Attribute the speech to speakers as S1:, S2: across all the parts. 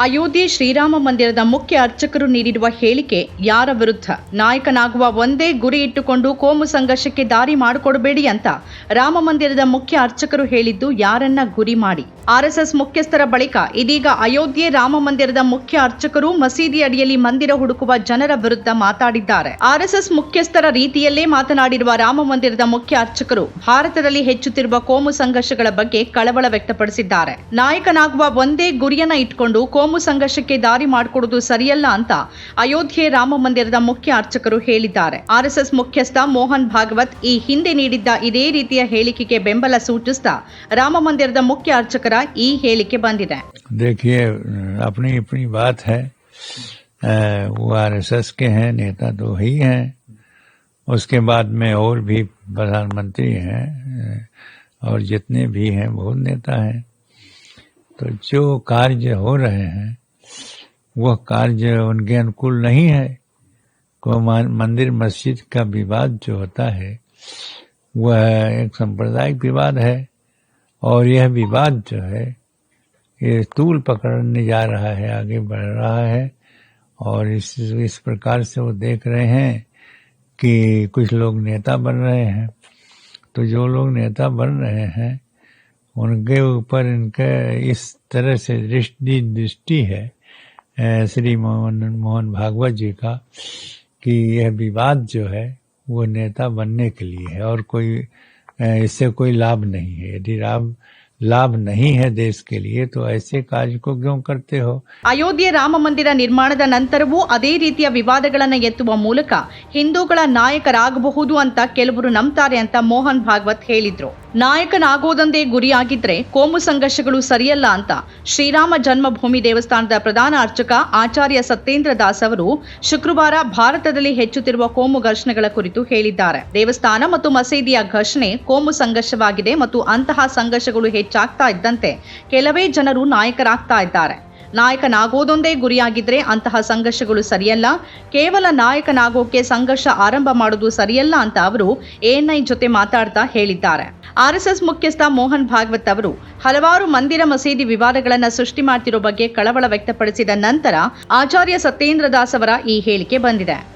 S1: ಅಯೋಧ್ಯೆ ಶ್ರೀರಾಮ ಮಂದಿರದ ಮುಖ್ಯ ಅರ್ಚಕರು ನೀಡಿರುವ ಹೇಳಿಕೆ ಯಾರ ವಿರುದ್ಧ? ನಾಯಕನಾಗುವ ಒಂದೇ ಗುರಿ ಇಟ್ಟುಕೊಂಡು ಕೋಮು ಸಂಘರ್ಷಕ್ಕೆ ದಾರಿ ಮಾಡಿಕೊಡಬೇಡಿ ಅಂತ ರಾಮ ಮಂದಿರದ ಮುಖ್ಯ ಅರ್ಚಕರು ಹೇಳಿದ್ದು ಯಾರನ್ನ ಗುರಿ ಮಾಡಿ? ಆರ್ಎಸ್ಎಸ್ ಮುಖ್ಯಸ್ಥರ ಬಳಿಕ ಇದೀಗ ಅಯೋಧ್ಯೆ ರಾಮ ಮಂದಿರದ ಮುಖ್ಯ ಅರ್ಚಕರು ಮಸೀದಿ ಅಡಿಯಲ್ಲಿ ಮಂದಿರ ಹುಡುಕುವ ಜನರ ವಿರುದ್ಧ ಮಾತಾಡಿದ್ದಾರೆ. ಆರ್ಎಸ್ಎಸ್ ಮುಖ್ಯಸ್ಥರ ರೀತಿಯಲ್ಲೇ ಮಾತನಾಡಿರುವ ರಾಮ ಮಂದಿರದ ಮುಖ್ಯ ಅರ್ಚಕರು ಭಾರತದಲ್ಲಿ ಹೆಚ್ಚುತ್ತಿರುವ ಕೋಮು ಸಂಘರ್ಷಗಳ ಬಗ್ಗೆ ಕಳವಳ ವ್ಯಕ್ತಪಡಿಸಿದ್ದಾರೆ. ನಾಯಕನಾಗುವ ಒಂದೇ ಗುರಿಯನ್ನ ಇಟ್ಕೊಂಡು ಕೋಮು ಸಂಘರ್ಷಕ್ಕೆ ದಾರಿ ಮಾಡಿಕೊಡುವುದು ಸರಿಯಲ್ಲ ಅಂತ ಅಯೋಧ್ಯೆ ರಾಮ ಮಂದಿರದ ಮುಖ್ಯ ಅರ್ಚಕರು ಹೇಳಿದ್ದಾರೆ. ಆರ್ಎಸ್ಎಸ್ ಮುಖ್ಯಸ್ಥ ಮೋಹನ್ ಭಾಗವತ್ ಈ ಹಿಂದೆ ನೀಡಿದ್ದ ಇದೇ ರೀತಿಯ ಹೇಳಿಕೆಗೆ ಬೆಂಬಲ ಸೂಚಿಸ್ತಾ ರಾಮ ಮಂದಿರದ ಮುಖ್ಯ ಅರ್ಚಕರ ಈ ಹೇಳಿಕೆ ಬಂದಿದೆ
S2: देखिए अपनी अपनी बात है अ, वो आरएसएस के हैं नेता तो ही हैं उसके बाद में और भी प्रधानमंत्री हैं अ, और जितने भी हैं बहुत नेता हैं तो जो कार्य हो रहे हैं वह कार्य उनके अनुकूल नहीं है को मान- मंदिर मस्जिद का विवाद जो होता है वह एक सांप्रदायिक विवाद है और यह विवाद जो है, ये तूल पकड़ने जा रहा है, आगे बढ़ रहा है, और इस इस प्रकार से वो देख रहे हैं कि कुछ लोग नेता बन रहे हैं। तो जो लोग नेता बन रहे हैं, उनके ऊपर इनके इस तरह से दृष्टि दृष्टि है श्री मोहन मोहन भागवत जी का, कि यह विवाद जो है, वो नेता बनने के लिए है, और कोई इससे कोई लाभ नहीं है यदि लाभ लाभ नहीं है देश के लिए तो ऐसे कार्य को क्यों करते हो
S1: ಅಯೋಧ್ಯೆ ರಾಮ ಮಂದಿರ ನಿರ್ಮಾಣದ ನಂತರವೂ ಅದೇ ರೀತಿಯ ವಿವಾದಗಳನ್ನು ಎತ್ತುವ ಮೂಲಕ ಹಿಂದೂಗಳ ನಾಯಕರಾಗಬಹುದು ಅಂತ ಕೆಲವರು ನಂಬ್ತಾರೆ ಅಂತ ಮೋಹನ್ ಭಾಗವತ್ ಹೇಳಿದ್ರು ನಾಯಕನಾಗೋದೊಂದೇ ಗುರಿಯಾಗಿದ್ರೆ ಕೋಮು ಸಂಘರ್ಷಗಳು ಸರಿಯಲ್ಲ ಅಂತ ಶ್ರೀರಾಮ ಜನ್ಮಭೂಮಿ ದೇವಸ್ಥಾನದ ಪ್ರಧಾನ ಅರ್ಚಕ ಆಚಾರ್ಯ ಸತ್ಯೇಂದ್ರ ದಾಸ್ ಅವರು ಶುಕ್ರವಾರ ಭಾರತದಲ್ಲಿ ಹೆಚ್ಚುತ್ತಿರುವ ಕೋಮು ಘರ್ಷಣೆಗಳ ಕುರಿತು ಹೇಳಿದ್ದಾರೆ. ದೇವಸ್ಥಾನ ಮತ್ತು ಮಸೀದಿಯ ಘರ್ಷಣೆ ಕೋಮು ಸಂಘರ್ಷವಾಗಿದೆ ಮತ್ತು ಅಂತಹ ಸಂಘರ್ಷಗಳು ಹೆಚ್ಚಾಗ್ತಾ ಇದ್ದಂತೆ ಕೆಲವೇ ಜನರು ನಾಯಕರಾಗ್ತಾ ಇದ್ದಾರೆ. ನಾಯಕನಾಗೋದೊಂದೇ ಗುರಿಯಾಗಿದ್ರೆ ಅಂತಹ ಸಂಘರ್ಷಗಳು ಸರಿಯಲ್ಲ. ಕೇವಲ ನಾಯಕನಾಗೋಕೆ ಸಂಘರ್ಷ ಆರಂಭ ಮಾಡೋದು ಸರಿಯಲ್ಲ ಅಂತ ಅವರು ಎಎನ್ಐ ಜೊತೆ ಮಾತಾಡ್ತಾ ಹೇಳಿದ್ದಾರೆ. ಆರ್ಎಸ್ಎಸ್ ಮುಖ್ಯಸ್ಥ ಮೋಹನ್ ಭಾಗವತ್ ಅವರು ಹಲವಾರು ಮಂದಿರ ಮಸೀದಿ ವಿವಾದಗಳನ್ನು ಸೃಷ್ಟಿ ಮಾಡ್ತಿರೋ ಬಗ್ಗೆ ಕಳವಳ ವ್ಯಕ್ತಪಡಿಸಿದ ನಂತರ ಆಚಾರ್ಯ ಸತ್ಯೇಂದ್ರ ದಾಸ್ ಅವರ ಈ ಹೇಳಿಕೆ ಬಂದಿದೆ.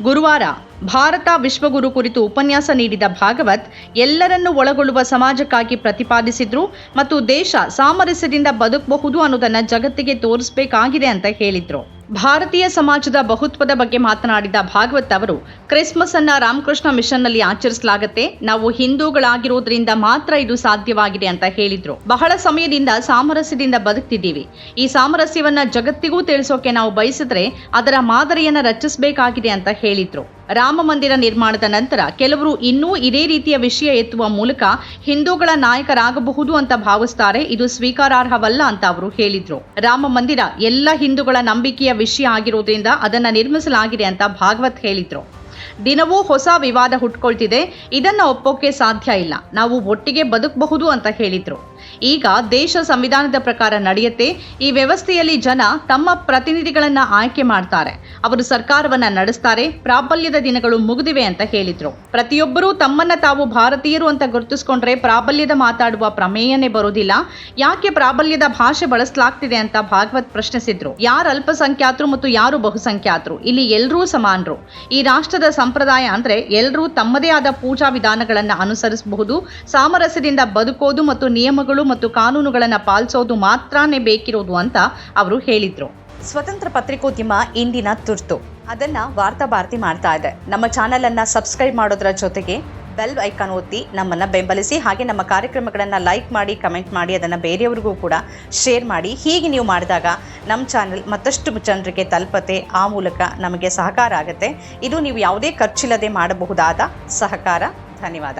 S1: ಗುರುವಾರ ಭಾರತ ವಿಶ್ವಗುರು ಕುರಿತು ಉಪನ್ಯಾಸ ನೀಡಿದ ಭಾಗವತ್ ಎಲ್ಲರನ್ನೂ ಒಳಗೊಳ್ಳುವ ಸಮಾಜಕ್ಕಾಗಿ ಪ್ರತಿಪಾದಿಸಿದ್ರು ಮತ್ತು ದೇಶ ಸಾಮರಸ್ಯದಿಂದ ಬದುಕಬಹುದು ಅನ್ನೋದನ್ನ ಜಗತ್ತಿಗೆ ತೋರಿಸಬೇಕಾಗಿದೆ ಅಂತ ಹೇಳಿದ್ರು. ಭಾರತೀಯ ಸಮಾಜದ ಬಹುತ್ವದ ಬಗ್ಗೆ ಮಾತನಾಡಿದ ಭಾಗವತ್ ಅವರು, ಕ್ರಿಸ್ಮಸ್ ಅನ್ನ ರಾಮಕೃಷ್ಣ ಮಿಷನ್ನಲ್ಲಿ ಆಚರಿಸಲಾಗುತ್ತೆ. ನಾವು ಹಿಂದೂಗಳಾಗಿರುವುದರಿಂದ ಮಾತ್ರ ಇದು ಸಾಧ್ಯವಾಗಿದೆ ಅಂತ ಹೇಳಿದ್ರು. ಬಹಳ ಸಮಯದಿಂದ ಸಾಮರಸ್ಯದಿಂದ ಬದುಕ್ತಿದ್ದೀವಿ. ಈ ಸಾಮರಸ್ಯವನ್ನ ಜಗತ್ತಿಗೂ ತಿಳಿಸೋಕೆ ನಾವು ಬಯಸಿದ್ರೆ ಅದರ ಮಾದರಿಯನ್ನ ರಚಿಸಬೇಕಾಗಿದೆ ಅಂತ ಹೇಳಿದ್ರು. ರಾಮ ಮಂದಿರ ನಿರ್ಮಾಣದ ನಂತರ ಕೆಲವರು ಇನ್ನೂ ಇದೇ ರೀತಿಯ ವಿಷಯ ಎತ್ತುವ ಮೂಲಕ ಹಿಂದೂಗಳ ನಾಯಕರಾಗಬಹುದು ಅಂತ ಭಾವಿಸ್ತಾರೆ. ಇದು ಸ್ವೀಕಾರಾರ್ಹವಲ್ಲ ಅಂತ ಅವರು ಹೇಳಿದ್ರು. ರಾಮ ಮಂದಿರ ಎಲ್ಲ ಹಿಂದೂಗಳ ನಂಬಿಕೆಯ ವಿಷಯ ಆಗಿರೋದ್ರಿಂದ ಅದನ್ನ ನಿರ್ಮಿಸಲಾಗಿದೆ ಅಂತ ಭಾಗವತ್ ಹೇಳಿದ್ರು. ದಿನವೂ ಹೊಸ ವಿವಾದ ಹುಟ್ಕೊಳ್ತಿದೆ. ಇದನ್ನ ಒಪ್ಪೋಕೆ ಸಾಧ್ಯ ಇಲ್ಲ. ನಾವು ಒಟ್ಟಿಗೆ ಬದುಕಬಹುದು ಅಂತ ಹೇಳಿದ್ರು. ಈಗ ದೇಶ ಸಂವಿಧಾನದ ಪ್ರಕಾರ ನಡೆಯುತ್ತೆ. ಈ ವ್ಯವಸ್ಥೆಯಲ್ಲಿ ಜನ ತಮ್ಮ ಪ್ರತಿನಿಧಿಗಳನ್ನ ಆಯ್ಕೆ ಮಾಡ್ತಾರೆ. ಅವರು ಸರ್ಕಾರವನ್ನ ನಡೆಸ್ತಾರೆ. ಪ್ರಾಬಲ್ಯದ ದಿನಗಳು ಮುಗಿದಿವೆ ಅಂತ ಹೇಳಿದ್ರು. ಪ್ರತಿಯೊಬ್ಬರೂ ತಮ್ಮನ್ನ ತಾವು ಭಾರತೀಯರು ಅಂತ ಗುರುತಿಸ್ಕೊಂಡ್ರೆ ಪ್ರಾಬಲ್ಯದ ಮಾತಾಡುವ ಪ್ರಮೇಯನೇ ಬರೋದಿಲ್ಲ ಯಾಕೆ ಪ್ರಾಬಲ್ಯದ ಭಾಷೆ ಬಳಸಲಾಗ್ತಿದೆ ಅಂತ ಭಾಗವತ್ ಪ್ರಶ್ನಿಸಿದ್ರು. ಯಾರು ಅಲ್ಪಸಂಖ್ಯಾತರು ಮತ್ತು ಯಾರು ಬಹುಸಂಖ್ಯಾತರು? ಇಲ್ಲಿ ಎಲ್ಲರೂ ಸಮಾನರು. ಈ ರಾಷ್ಟ್ರದ ಸಂಪ್ರದಾಯ ಅಂದ್ರೆ ಎಲ್ಲರೂ ತಮ್ಮದೇ ಆದ ಪೂಜಾ ವಿಧಾನಗಳನ್ನ ಅನುಸರಿಸಬಹುದು, ಸಾಮರಸ್ಯದಿಂದ ಬದುಕೋದು ಮತ್ತು ನಿಯಮಗಳು ಮತ್ತು ಕಾನೂನುಗಳನ್ನು ಪಾಲಿಸೋದು ಮಾತ್ರನೇ ಬೇಕಿರೋದು ಅಂತ ಅವರು ಹೇಳಿದ್ರು. ಸ್ವತಂತ್ರ ಪತ್ರಿಕೋದ್ಯಮ ಇಂದಿನ ತುರ್ತು. ಅದನ್ನ ವಾರ್ತಾ ಭಾರತಿ ಮಾಡ್ತಾ ಇದೆ. ನಮ್ಮ ಚಾನೆಲ್ ಅನ್ನ ಸಬ್ಸ್ಕ್ರೈಬ್ ಮಾಡೋದ್ರ ಜೊತೆಗೆ ಬೆಲ್ ಐಕಾನ್ ಒತ್ತಿ ನಮ್ಮನ್ನ ಬೆಂಬಲಿಸಿ ಹಾಗೆ ನಮ್ಮ ಕಾರ್ಯಕ್ರಮಗಳನ್ನು ಲೈಕ್ ಮಾಡಿ ಕಮೆಂಟ್ ಮಾಡಿ ಅದನ್ನು ಬೇರೆಯವ್ರಿಗೂ ಕೂಡ ಶೇರ್ ಮಾಡಿ. ಹೀಗೆ ನೀವು ಮಾಡಿದಾಗ ನಮ್ಮ ಚಾನೆಲ್ ಮತ್ತಷ್ಟು ಜನರಿಗೆ ತಲುಪತೆ, ಆ ಮೂಲಕ ನಮಗೆ ಸಹಕಾರ ಆಗುತ್ತೆ. ಇದು ನೀವು ಯಾವುದೇ ಖರ್ಚಿಲ್ಲದೆ ಮಾಡಬಹುದಾದ ಸಹಕಾರ. ಧನ್ಯವಾದ.